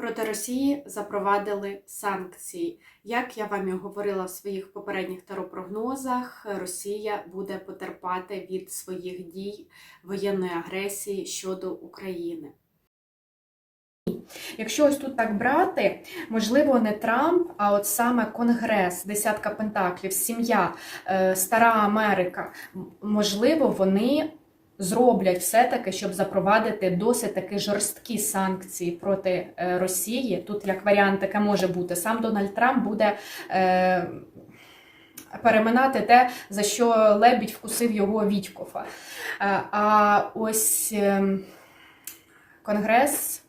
Проти Росії запровадили санкції. Як я вам і говорила в своїх попередніх таропрогнозах, Росія буде потерпати від своїх дій воєнної агресії щодо України. Якщо ось тут так брати, можливо, не Трамп, а от саме Конгрес, десятка пентаклів, сім'я, е, стара Америка, можливо, вони зроблять все-таки, щоб запровадити досить таки жорсткі санкції проти е, Росії. Тут як варіант таке може бути. Сам Дональд Трамп буде. Е, Переминати те, за що лебідь вкусив його Вітькофа. Е, А ось ем, Конгрес,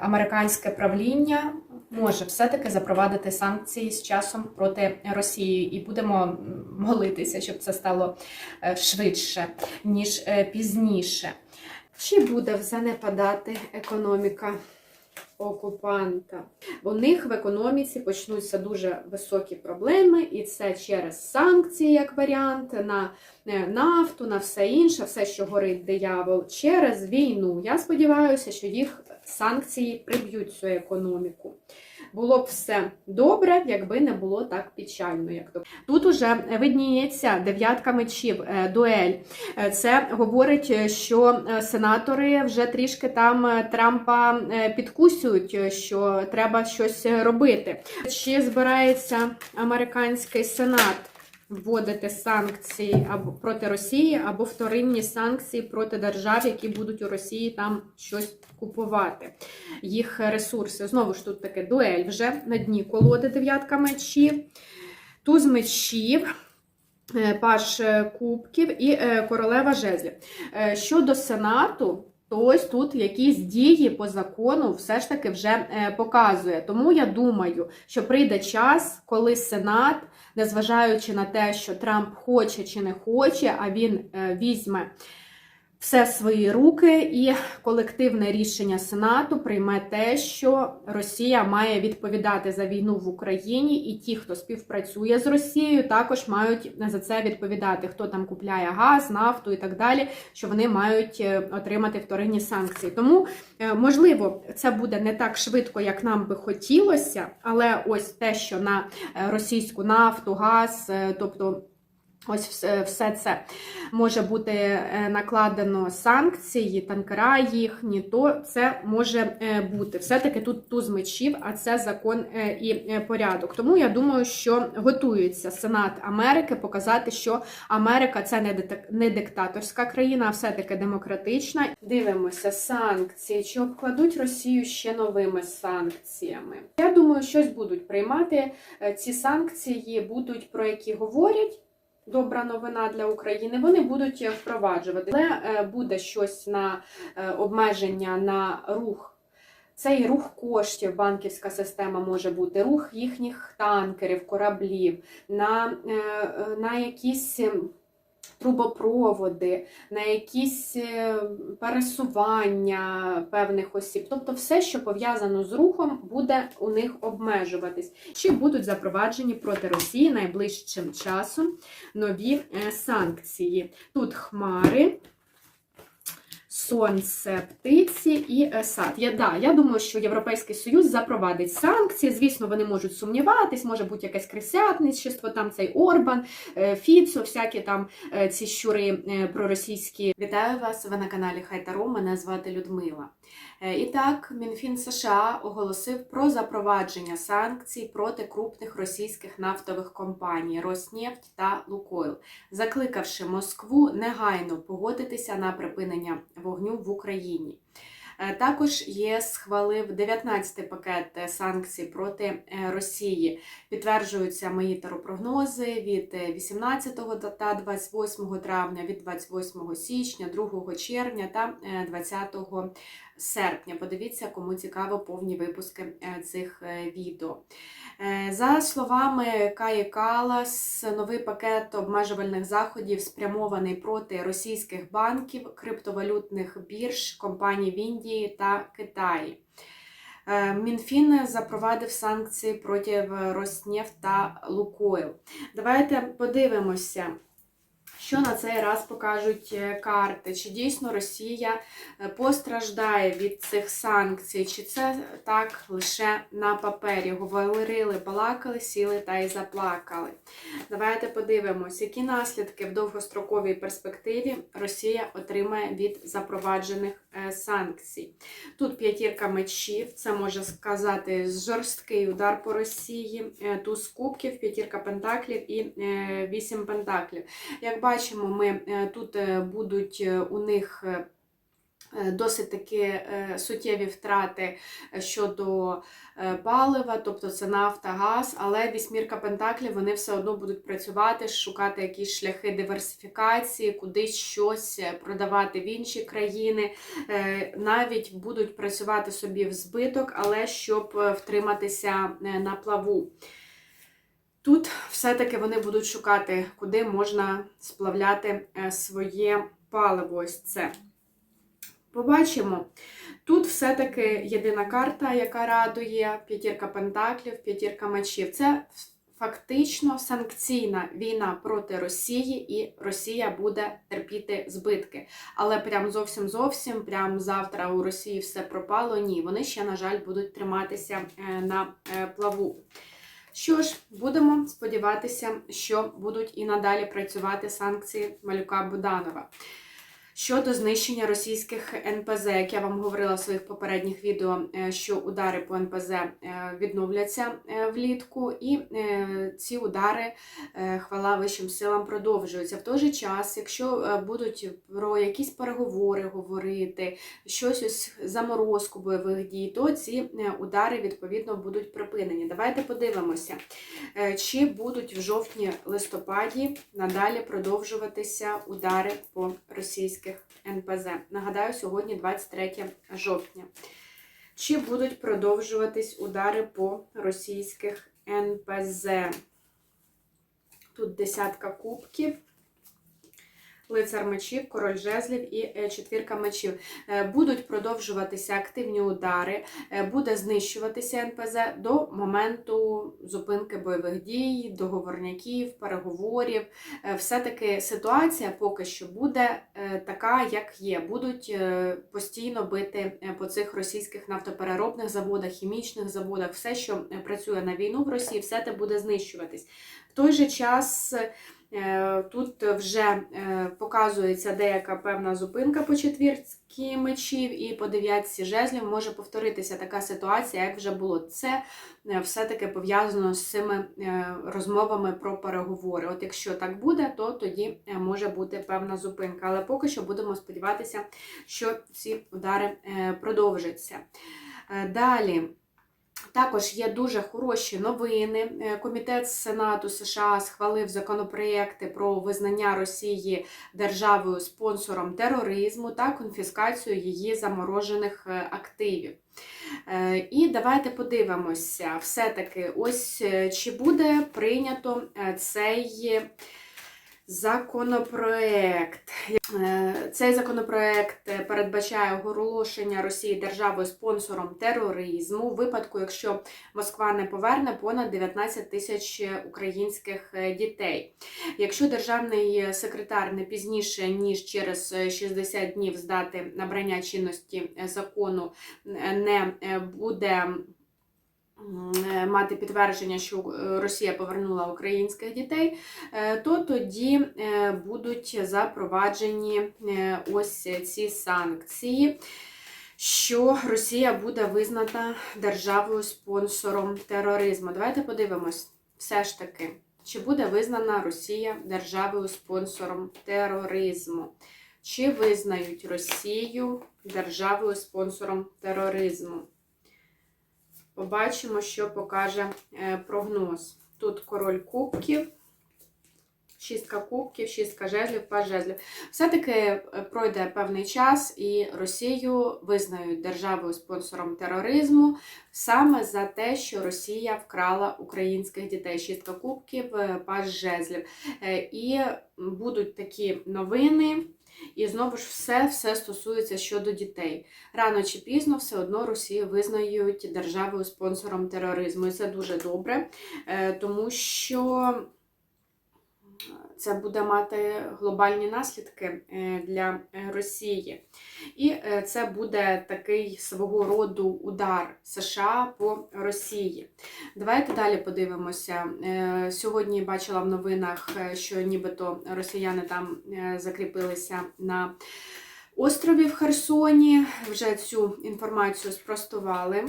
американське правління може все-таки запровадити санкції з часом проти Росії, і будемо молитися, щоб це стало е, швидше, ніж е, пізніше. Чи буде занепадати економіка окупанта? У них в економіці почнуться дуже високі проблеми, і це через санкції, як варіант, на е, нафту, на все інше, все, що горить диявол, через війну. Я сподіваюся, що їх санкції приб'ють цю економіку. Було б все добре, якби не було так печально. Як то тут уже видніється дев'ятка мечів, е, дуель. Е, Це говорить, е, що сенатори вже трішки там Трампа підкусюють, що треба щось робити. Чи збирається американський сенат? Вводити санкції або проти Росії, або вторинні санкції проти держав, які будуть у Росії там щось купувати, їх ресурси. Знову ж тут таке дуель вже на дні колоди дев'ятка мечів, туз мечів, е, паш е, кубків і е, королева жезлів. Щодо сенату. То ось тут якісь дії по закону все ж таки вже показує. Тому я думаю, що прийде час, коли Сенат, незважаючи на те, що Трамп хоче чи не хоче, а він е, візьме все в свої руки, і колективне рішення Сенату прийме те, що Росія має відповідати за війну в Україні, і ті, хто співпрацює з Росією, також мають за це відповідати. Хто там купляє газ, нафту і так далі, що вони мають е, отримати вторинні санкції. Тому е, можливо, це буде не так швидко, як нам би хотілося, але ось те, що на е, російську нафту, газ, тобто. Ось все, все це може бути е, накладено санкції, танкера їхні, то це може е, бути. Все-таки тут туз мечів, а це закон е, і е, порядок. Тому я думаю, що готується Сенат Америки показати, що Америка це не диктаторська країна, а все-таки демократична. Дивимося санкції. Чи обкладуть Росію ще новими санкціями? Я думаю, щось будуть приймати. Е, Ці санкції будуть про які говорять добра новина для України. Вони будуть е, впроваджувати, але е, буде щось на е, обмеження на рух. Цей рух коштів, банківська система може бути, рух їхніх танкерів, кораблів, на, на якісь ем, трубопроводи, на якісь е, пересування певних осіб. Тобто все, що пов'язано з рухом, буде у них обмежуватись. Чи будуть запроваджені проти Росії найближчим часом нові е, санкції? Тут хмари. Сонце, птиці і е, сад. Я, да, я думаю, що Європейський Союз запровадить санкції. Звісно, вони можуть сумніватись, може бути якесь крисятничество, там цей Орбан, е, Фіцо, всякі там е, ці щури проросійські. Вітаю вас! Ви на каналі Хайтаро. Мене звати Людмила. Е, І так, Мінфін США оголосив про запровадження санкцій проти крупних російських нафтових компаній Роснефть та Лукойл, закликавши Москву негайно погодитися на припинення вогню в Україні. Е, Також єС схвалив 19-й пакет санкцій проти е, Росії. Підтверджуються мої таропрогнози від е, 18 та 28 травня, від 28 січня, 2 червня та е, 20 серпня. Подивіться, кому цікаво повні випуски е, цих е, відео. Е, За словами Каї Калас, новий пакет обмежувальних заходів спрямований проти російських банків, криптовалютних бірж, компаній в Індії та Китаї. Мінфін запровадив санкції проти Роснефть та Лукойл. Давайте подивимося, Що на цей раз покажуть е, карти? Чи дійсно Росія е, постраждає від цих санкцій? Чи це так лише на папері? Говорили, балакали, сіли та й заплакали. Давайте подивимось, які наслідки в довгостроковій перспективі Росія отримає від запроваджених е, санкцій. Тут п'ятірка мечів, це може сказати жорсткий удар по Росії, туз кубків, п'ятірка пентаклів і вісім пентаклів. Як бачимо, ми е, тут е, будуть е, у них. Досить таки суттєві втрати щодо палива, тобто це нафта, газ, але вісьмірка пентаклів вони все одно будуть працювати, шукати якісь шляхи диверсифікації, кудись щось продавати в інші країни, навіть будуть працювати собі в збиток, але щоб втриматися на плаву. Тут все-таки вони будуть шукати, куди можна сплавляти е, своє паливо. Ось це. Побачимо. Тут все-таки єдина карта, яка радує п'ятірка пентаклів, п'ятірка мечів. Це фактично санкційна війна проти Росії, і Росія буде терпіти збитки. Але прям зовсім зовсім, прям завтра у Росії все пропало. Ні, вони ще, на жаль, будуть триматися е, на е, плаву. Що ж, будемо сподіватися, що будуть і надалі працювати санкції Малюка Буданова. Щодо знищення російських НПЗ, як я вам говорила в своїх попередніх відео, е, що удари по НПЗ е, відновляться е, влітку, і ці удари, хвала вищим силам, продовжуються. В той же час, якщо будуть про якісь переговори говорити, щось ось заморозку бойових дій, то ці удари відповідно будуть припинені. Давайте подивимося, чи будуть в жовтні-листопаді надалі продовжуватися удари по російських НПЗ. Нагадаю, сьогодні 23 жовтня. Чи будуть продовжуватись удари по російських НПЗ? Тут десятка кубків, лицар мечів, король жезлів і е, четвірка мечів. Е, Будуть продовжуватися активні удари, е, буде знищуватися НПЗ до моменту зупинки бойових дій, договорняків, переговорів. Все-таки ситуація поки що буде така, як є. Будуть постійно бити по цих російських нафтопереробних заводах, хімічних заводах, все, що працює на війну в Росії, все це буде знищуватись. В той же час. Е, Тут вже е, показується деяка певна зупинка по четвірці мечів, і по дев'ятці жезлів може повторитися така ситуація, як вже було. Це е, все-таки пов'язано з цими розмовами про переговори. От якщо так буде, то тоді може бути певна зупинка. Але поки що будемо сподіватися, що ці удари продовжаться. Далі. Також є дуже хороші новини. Е, Комітет Сенату США схвалив законопроекти про визнання Росії державою спонсором тероризму та конфіскацію її заморожених е, активів. Е, І давайте подивимося, все-таки, ось чи буде прийнято цей законопроект. Е, Цей законопроект е, передбачає оголошення Росії державою спонсором тероризму у випадку, якщо Москва не поверне понад 19 тисяч українських е, дітей. Якщо державний секретар не пізніше ніж через е, 60 днів з дати набрання чинності е, закону е, не е, буде е, мати підтвердження, що е, Росія повернула українських дітей, е, то тоді е, будуть запроваджені е, ось ці санкції. Що Росія буде визнана державою спонсором тероризму. Давайте подивимось, все ж таки, чи буде визнана Росія державою спонсором тероризму? Чи визнають Росію державою спонсором тероризму? Побачимо, що покаже е, прогноз. Тут король кубків, шістка кубків, шістка жезлів, паж жезлів. Все-таки е, пройде певний час і Росію визнають державою спонсором тероризму саме за те, що Росія вкрала українських дітей. Шістка кубків, е, паж жезлів. І будуть такі новини. І знову ж все, все стосується щодо дітей. Рано чи пізно все одно Росію визнають державою спонсором тероризму. І це дуже добре, е, тому що це буде мати глобальні наслідки е, для Росії. І е, це буде такий свого роду удар США по Росії. Давайте далі подивимося. Е, Сьогодні бачила в новинах, що нібито росіяни там закріпилися на острові в Херсоні. Вже цю інформацію спростували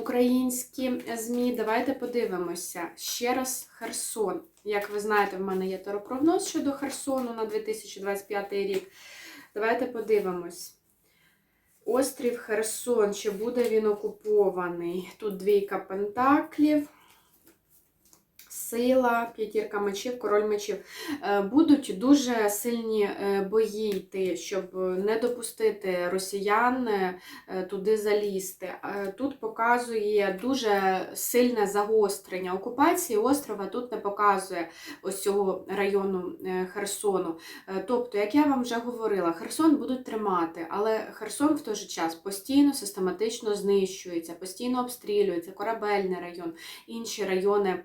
українські ЗМІ. Давайте подивимося. Ще раз Херсон. Як ви знаєте, в мене є теропрогноз щодо Херсону на 2025 рік. Давайте подивимось. Острів Херсон, чи буде він окупований? Тут двійка пентаклів, сила, п'ятірка мечів, король мечів. Е, Будуть дуже сильні е, бої йти, щоб не допустити росіян е, туди залізти. Тут показує дуже сильне загострення. Окупації острова тут не показує ось цього району Херсону. Тобто, як я вам вже говорила, Херсон будуть тримати, але Херсон в той же час постійно систематично знищується, постійно обстрілюється, корабельний район, інші райони.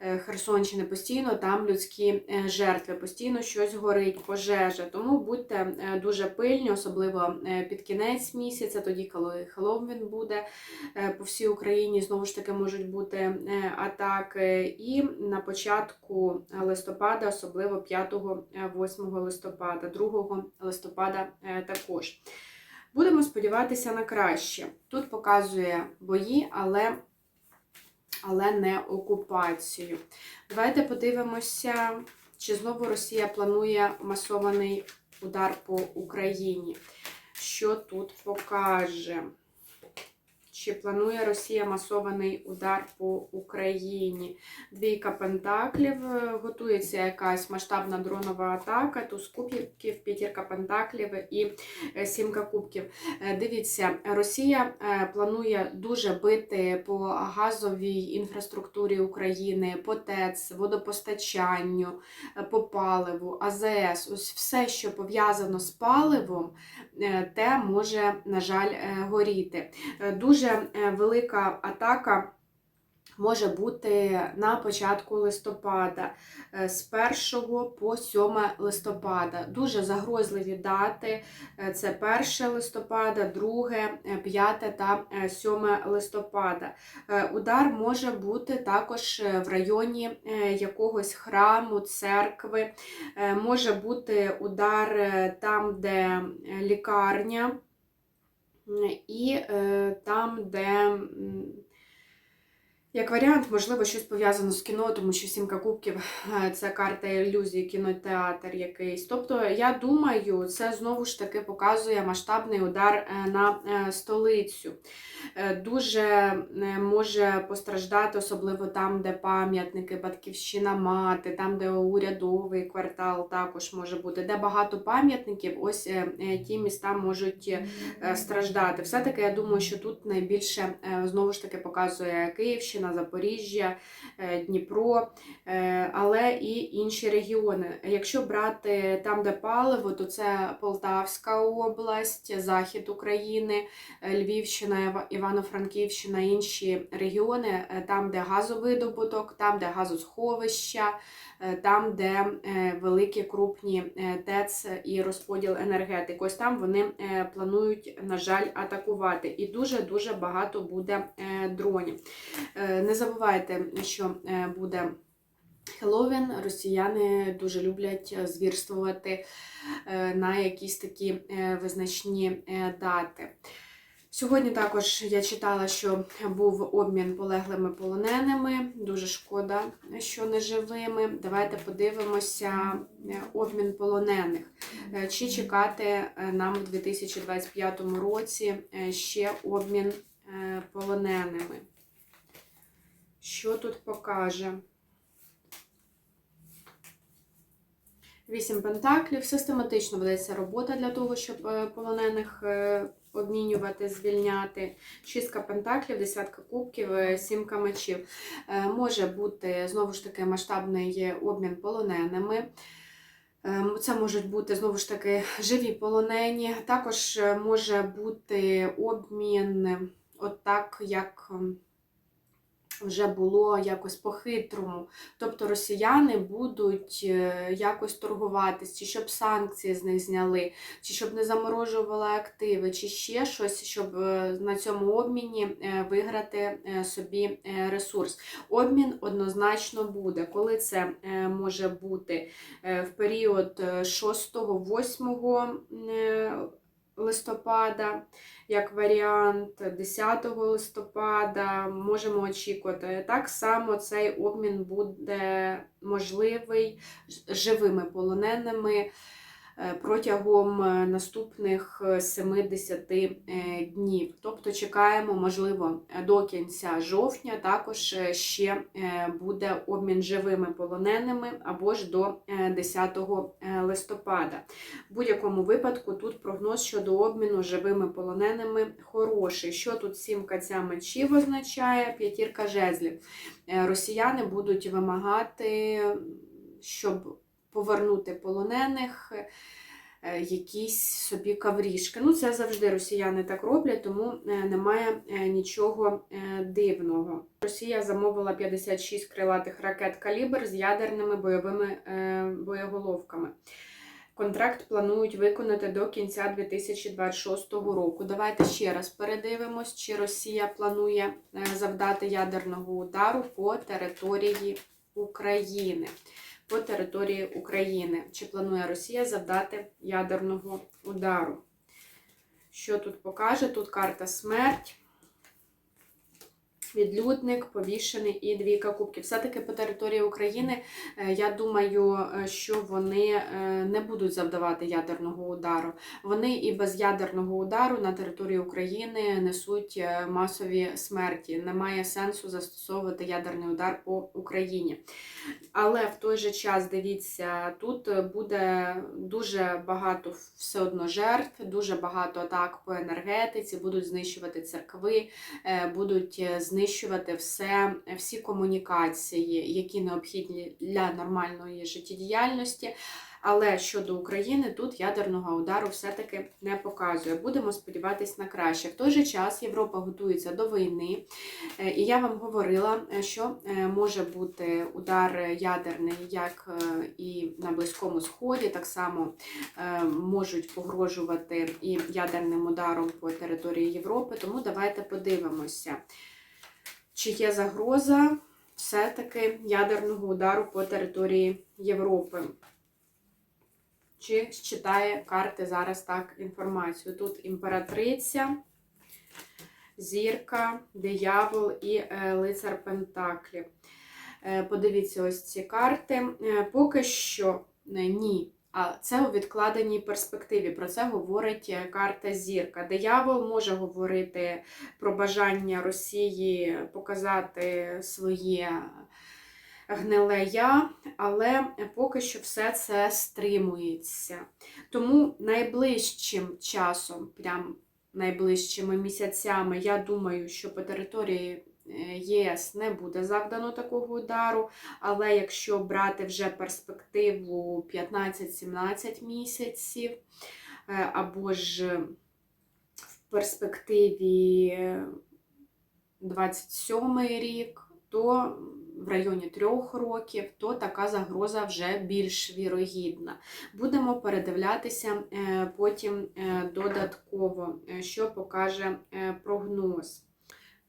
Е, Херсонщини постійно там людські е, жертви, постійно щось горить, пожежа. Тому будьте е, дуже пильні, особливо під кінець місяця, тоді, коли Хеллоуін буде по всій Україні, знову ж таки можуть бути атаки. І на початку листопада, особливо 5-8 листопада, 2 листопада також. Будемо сподіватися на краще. Тут показує бої, але, але не окупацію. Давайте подивимося, чи знову Росія планує масований удар по Україні. Що тут покаже? Чи планує Росія масований удар по Україні? Двійка пентаклів, е, готується якась масштабна дронова атака, туз кубків, п'ятірка пентаклів і е, сімка кубків. Е, Дивіться, Росія планує дуже бити по газовій інфраструктурі України, по ТЕЦ, водопостачанню, по паливу, АЗС. Ось все, що пов'язано з паливом, те може, на жаль, горіти. Е, Дуже е, велика атака. Може бути на початку листопада, е, з 1 по 7 листопада. Дуже загрозливі дати. Е, Це 1 листопада, 2, 5 та е, 7 листопада. Удар може бути також в районі якогось храму, церкви. Може бути удар там, де лікарня, і е, там, де. Як варіант, можливо, щось пов'язано з кіно, тому що сімка кубків це карта ілюзії, кінотеатр якийсь. Тобто, я думаю, це знову ж таки показує масштабний удар е, на е, столицю. Е, Дуже може постраждати, особливо там, де пам'ятники, батьківщина мати, там, де урядовий квартал також може бути, де багато пам'ятників, ось ті міста можуть страждати. Все-таки я думаю, що тут найбільше знову ж таки показує Київщина, Запоріжжя, е, Дніпро, е, але і інші регіони. Якщо брати там, де паливо, то це Полтавська область, Захід України, е, Львівщина, Івано-Франківщина, інші регіони, там, де газовидобуток, там, де газосховища, там, де е, великі крупні е, ТЕЦ і розподіл енергетики. Ось там вони е, планують, на жаль, атакувати. І дуже-дуже багато буде е, дронів. Е, Не забувайте, що е, буде. Хеллоуін росіяни дуже люблять е, звірствувати е, на якісь такі е, визначні е, дати. Сьогодні також я читала, що був обмін полеглими полоненими. Дуже шкода, що не живими. Давайте подивимося е, обмін полонених. Е, Чи чекати е, нам у 2025 році ще обмін полоненими? Що тут покаже? Вісім пентаклів. Систематично ведеться робота для того, щоб полонених обмінювати, звільняти. Шістка пентаклів, десятка кубків, е, сімка мечів. Е, Може бути знову ж таки масштабний обмін полоненими. Е, Це можуть бути знову ж таки живі полонені. Також може бути обмін, от як вже було якось по-хитрому. Тобто росіяни будуть е, якось торгуватись, чи щоб санкції з них зняли, чи щоб не заморожували активи, чи ще щось, щоб е, на цьому обміні е, виграти собі ресурс. Обмін однозначно буде. Коли це може бути в період е, 6-8 е, листопада, як варіант, 10 листопада можемо очікувати. Так само цей обмін буде можливий живими полоненими протягом е, наступних е, 70 е, днів. Тобто чекаємо, можливо, до кінця жовтня також е, ще е, буде обмін живими полоненими або ж до е, 10 е, листопада. В будь-якому випадку тут прогноз щодо обміну живими полоненими хороший. Що тут сімка ця мечів означає? П'ятірка жезлів. Е, Росіяни будуть вимагати, щоб повернути полонених. е, Якісь собі каврішки. Ну, це завжди росіяни так роблять, тому е, немає е, нічого дивного. Росія замовила 56 крилатих ракет калібр з ядерними бойовими боєголовками. Контракт планують виконати до кінця 2026 року. Давайте ще раз передивимось, чи Росія планує завдати ядерного удару по території України. По території України. Чи планує Росія завдати ядерного удару? Що тут покаже? Тут карта смерть. Відлюдник, повішений і двійка кубків. Все-таки по території України, е, я думаю, е, що вони е, не будуть завдавати ядерного удару. Вони і без ядерного удару на території України несуть масові смерті. Немає сенсу застосовувати ядерний удар по Україні. Але в той же час, дивіться, тут буде дуже багато все одно жертв, дуже багато атак по енергетиці, будуть знищувати церкви, будуть е, знищувати все, всі комунікації, які необхідні для нормальної життєдіяльності. Але щодо України, тут ядерного удару все-таки не показує. Будемо сподіватися на краще. В той же час Європа готується до війни, Е, і я вам говорила, е, що е, може бути удар ядерний як і на Близькому Сході, так само можуть погрожувати і ядерним ударом по території Європи. Тому давайте подивимося, чи є загроза все-таки ядерного удару по території Європи. Чи читає карти зараз так інформацію? Тут імператриця, зірка, диявол і е, лицар Пентаклів. Е, Подивіться ось ці карти. Е, Поки що ні. Це у відкладеній перспективі. Про це говорить е, карта зірка. Диявол може говорити про бажання Росії показати своє гниле я, але поки що все це стримується. Тому найближчим часом, прям найближчими місяцями, я думаю, що по території ЄС не буде завдано такого удару. Але якщо брати вже перспективу 15-17 місяців, е, або ж в перспективі 27 рік, то в районі трьох років, то така загроза вже більш вірогідна. Будемо передивлятися е, потім е, додатково, е, що покаже е, прогноз.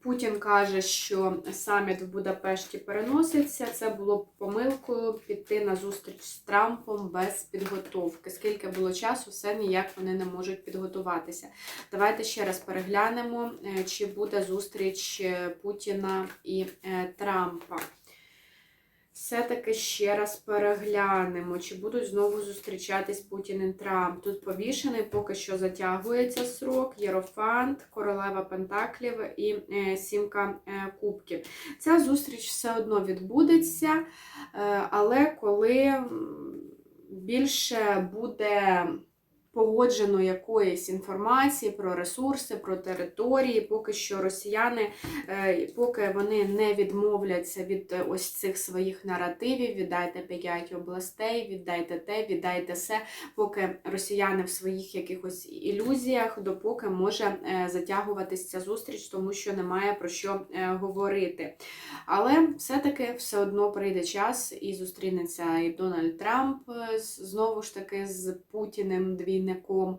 Путін каже, що саміт в Будапешті переноситься. Це було б помилкою піти на зустріч з Трампом без підготовки. Скільки було часу, все ніяк вони не можуть підготуватися. Давайте ще раз переглянемо, е, чи буде зустріч е, Путіна і е, Трампа. Все-таки ще раз переглянемо, чи будуть знову зустрічатись Путін і Трамп. Тут повішений, поки що затягується срок, Єрофант, королева Пентаклів і е, сімка е, кубків. Ця зустріч все одно відбудеться, е, але коли більше буде погоджено якоїсь інформації про ресурси, про території, поки що росіяни, е, поки вони не відмовляться від е, ось цих своїх наративів, віддайте 5 областей, віддайте те, віддайте все, поки росіяни в своїх якихось ілюзіях, допоки може е, затягуватися ця зустріч, тому що немає про що говорити. Але все-таки все одно прийде час і зустрінеться і Дональд Трамп знову ж таки з Путіним двійником.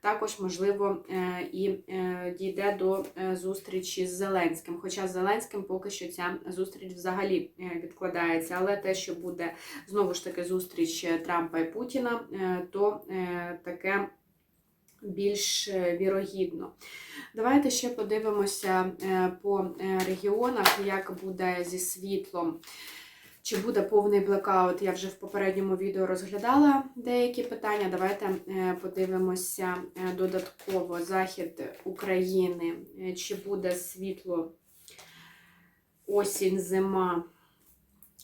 Також, можливо, е, і е, дійде до е, зустрічі з Зеленським. Хоча з Зеленським поки що ця зустріч взагалі відкладається. Але те, що буде знову ж таки зустріч Трампа і Путіна, то таке більш вірогідно. Давайте ще подивимося по регіонах, як буде зі світлом. Чи буде повний блекаут? Я вже в попередньому відео розглядала деякі питання. Давайте е, подивимося е, додатково захід України. Е, Чи буде світло осінь, зима?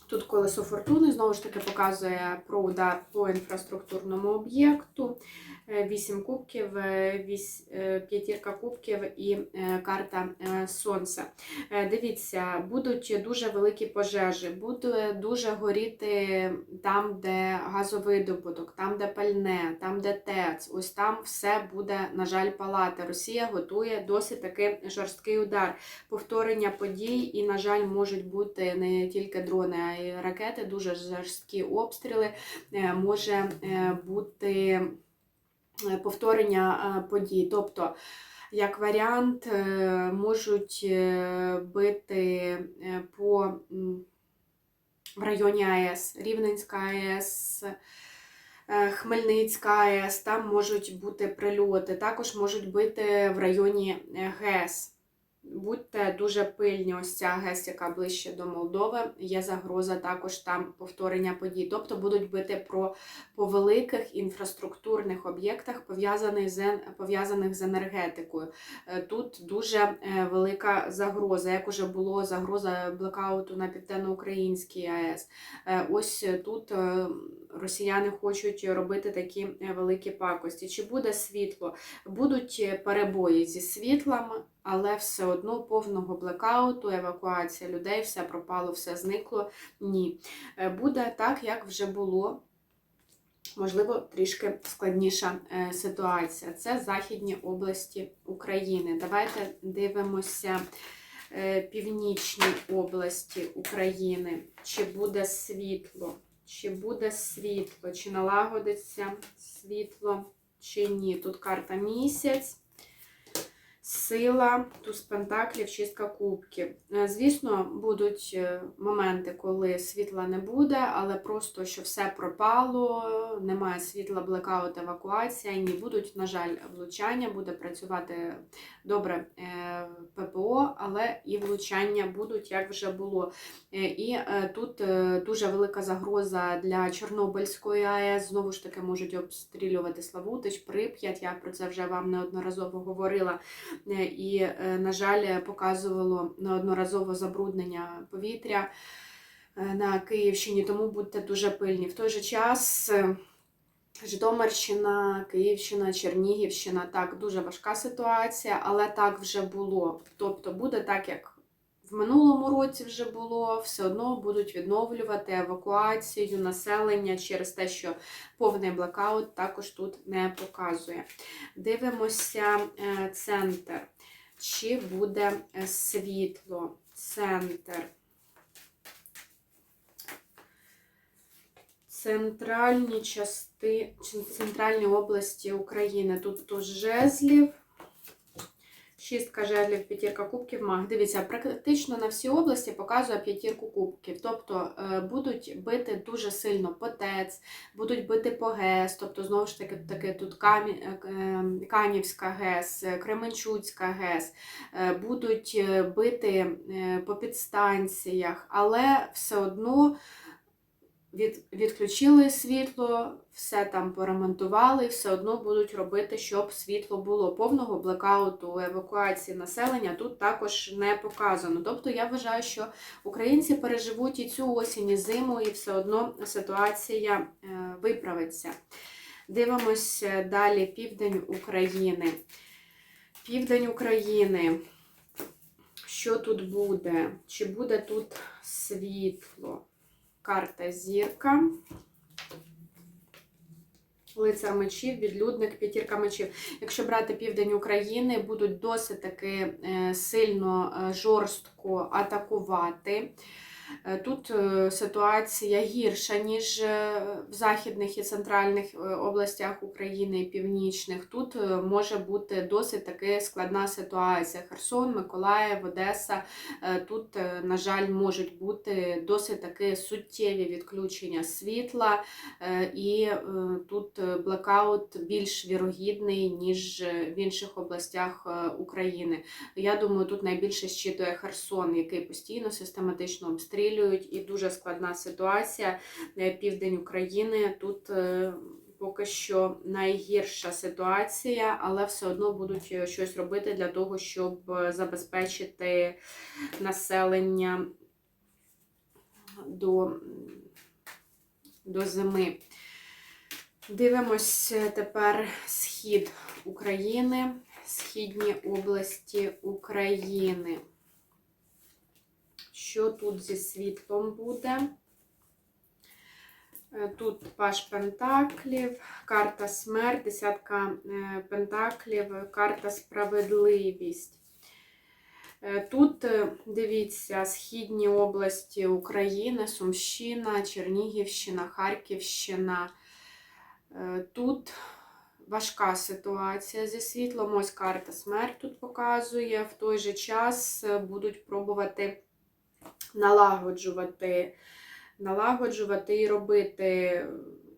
Тут колесо фортуни знову ж таки показує про удар по інфраструктурному об'єкту. Е, Вісім кубків, е, е, п'ятірка кубків і карта сонця. Дивіться, будуть дуже великі пожежі, буде дуже горіти там, де газовидобуток, там, де пальне, там, де ТЕЦ. Ось там все буде, на жаль, палати. Росія готує досить таки жорсткий удар. Повторення подій, і, на жаль, можуть бути не тільки дрони, а ракети, дуже жорсткі обстріли. Е, Може е, бути е, повторення подій. Тобто, як варіант, можуть бити по в районі АЕС, Рівненська АЕС. Хмельницька АЕС, там можуть бути прильоти, також можуть бити в районі ГЕС. Будьте дуже пильні, ось ця ГЕС, яка ближче до Молдови, є загроза також там повторення подій. Тобто будуть бити про по великих інфраструктурних об'єктах, пов'язаних з, пов'язаних з енергетикою. Е, Тут дуже е, велика загроза, як уже було загроза блекауту на південноукраїнській АЕС. Е, Ось тут росіяни хочуть робити такі великі пакості. Чи буде світло? Будуть перебої зі світлом, але все одно повного блекауту, евакуація людей, все пропало, все зникло. Ні. Е, Буде так, як вже було. Можливо, трішки складніша е, ситуація. Це західні області України. Давайте дивимося е, північні області України. Чи буде світло? Чи буде світло? Чи налагодиться світло, чи ні? Тут карта місяць. Сила, туз пентаклів, чистка кубків. Е, Звісно, будуть е, моменти, коли світла не буде, але просто що все пропало, немає світла, блекаут, евакуація. Ні, будуть, на жаль, влучання, буде працювати добре е, ППО, але і влучання будуть, як вже було. І тут дуже велика загроза для Чорнобильської АЕС. Знову ж таки, можуть обстрілювати Славутич, Прип'ять. Я про це вже вам неодноразово говорила. Е, І, е, на жаль, показувало неодноразово забруднення повітря е, на Київщині, тому будьте дуже пильні. В той же час. Житомирщина, Київщина, Чернігівщина так дуже важка ситуація, але так вже було. Тобто буде так, як в минулому році вже було, все одно будуть відновлювати евакуацію населення через те, що повний блокаут також тут не показує. Дивимося е, центр. Чи буде е, світло? Центр. Центральні части, центральні області України. Тут жезлів, шістка жезлів, п'ятірка кубків, маг. Дивіться, практично на всі області показує п'ятірку кубків. Тобто е, будуть бити дуже сильно по ТЕЦ, будуть бити по ГЕС, тобто, знову ж таки, таки тут Камі, е, е, Канівська ГЕС, е, Кременчуцька ГЕС, будуть бити по підстанціях, але все одно від, відключили світло, все там поремонтували, все одно будуть робити, щоб світло було. Повного блекауту, евакуації населення тут також не показано. Тобто я вважаю, що українці переживуть і цю осінь, і зиму, і все одно ситуація е, виправиться. Дивимося далі південь України. Південь України. Що тут буде? Чи буде тут світло? Карта зірка. Лицар мечів, відлюдник, п'ятірка мечів. Якщо брати південь України, будуть досить таки е, сильно е, жорстко атакувати. Е, Тут е, ситуація гірша, ніж е, в західних і центральних областях України і північних. Тут може бути досить таки складна ситуація. Херсон, Миколаїв, Одеса. Тут, на жаль, можуть бути досить таки суттєві відключення світла, і тут блекаут більш вірогідний, ніж в інших областях України. Я думаю, тут найбільше щитує Херсон, який постійно систематично обстрілюють, і дуже складна ситуація. Е, Південь України тут. е, Поки що найгірша ситуація, але все одно будуть е, щось робити для того, щоб забезпечити населення до, до зими. Дивимось тепер схід України, східні області України. Що тут зі світлом буде? Е, Тут паш Пентаклів, карта смерть, десятка е, Пентаклів, карта справедливість. Е, Тут, дивіться, східні області України, Сумщина, Чернігівщина, Харківщина. Тут важка ситуація зі світлом. Ось карта смерть тут показує. В той же час будуть пробувати налагоджувати, налагоджувати і робити.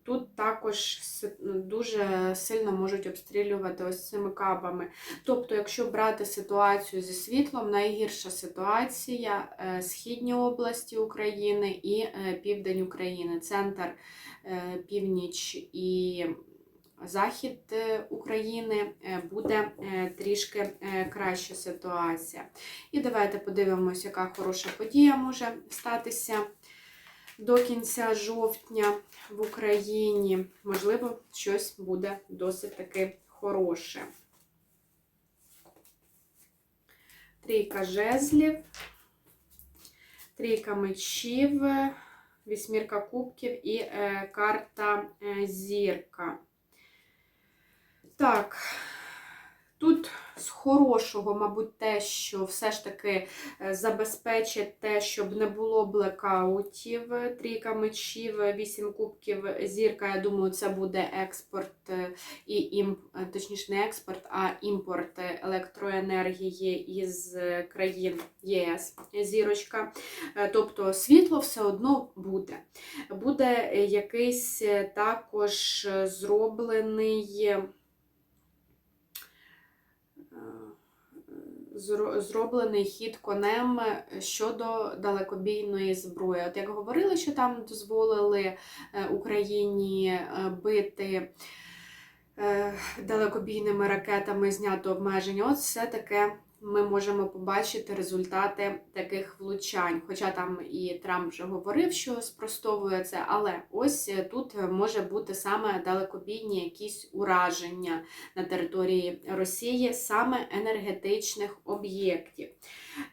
Тут також дуже сильно можуть обстрілювати ось цими кабами. Тобто, якщо брати ситуацію зі світлом, найгірша ситуація е, східні області України і е, південь України, центр, е, північ і захід е, України е, буде е, трішки краща ситуація. І давайте подивимося, яка хороша подія може статися до кінця жовтня в Україні. Можливо, щось буде досить таки хороше. Трійка жезлів, трійка мечів, вісьмірка кубків і карта зірка. Так, тут з хорошого, мабуть, те, що все ж таки е, забезпечить те, щоб не було блекаутів, трійка мечів, вісім кубків, зірка. Я думаю, це буде експорт е, і імп... е, точніше, не експорт, а імпорт електроенергії із країн ЄС. Зірочка. Тобто світло все одно буде. Буде якийсь також зроблений. Зроблений хід конем щодо далекобійної зброї. От як говорили, що там дозволили е, Україні е, бити е, далекобійними ракетами, знято обмеження, от все таке. Ми можемо побачити результати таких влучань. Хоча там і Трамп вже говорив, що спростовує це, але ось е, тут може бути саме далекобійні якісь ураження на території Росії, саме енергетичних об'єктів.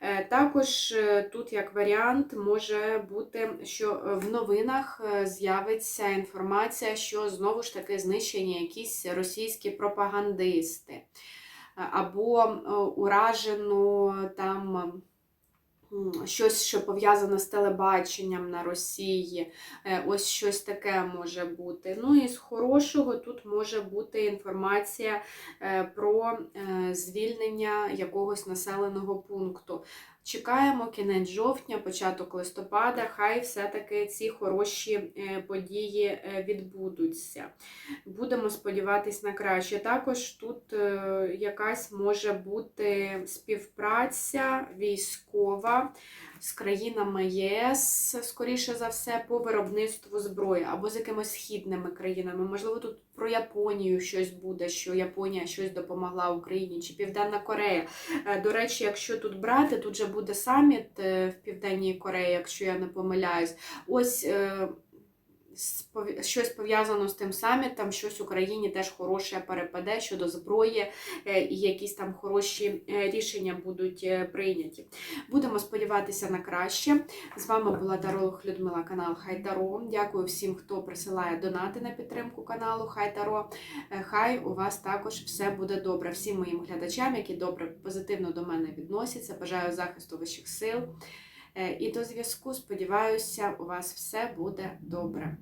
Е, Також е, тут, як варіант, може бути, що в новинах з'явиться інформація, що знову ж таки знищені якісь російські пропагандисти, або е, уражено там. Щось, що пов'язане з телебаченням на Росії, Е, ось щось таке може бути. Ну і з хорошого тут може бути інформація е, про звільнення якогось населеного пункту. Чекаємо кінець жовтня, початок листопада, хай все-таки ці хороші е, події е, відбудуться. Будемо сподіватись на краще. Також тут е, якась може бути співпраця військова з країнами ЄС, скоріше за все, по виробництву зброї або з якимись східними країнами. Можливо, тут про Японію щось буде, що Японія щось допомогла Україні, чи Південна Корея. Е, До речі, якщо тут брати, тут же буде саміт е, в Південній Кореї, якщо я не помиляюсь. Ось е, щось пов'язано з тим самітом, щось Україні теж хороше перепаде щодо зброї, е, і якісь там хороші е, рішення будуть е, прийняті. Будемо сподіватися на краще. З вами була Таролог Людмила, канал Хай Таро. Дякую всім, хто присилає донати на підтримку каналу Хай Таро. Е, Хай у вас також все буде добре. Всім моїм глядачам, які добре позитивно до мене відносяться. Бажаю захисту вищих сил. Е, І до зв'язку. Сподіваюся, у вас все буде добре.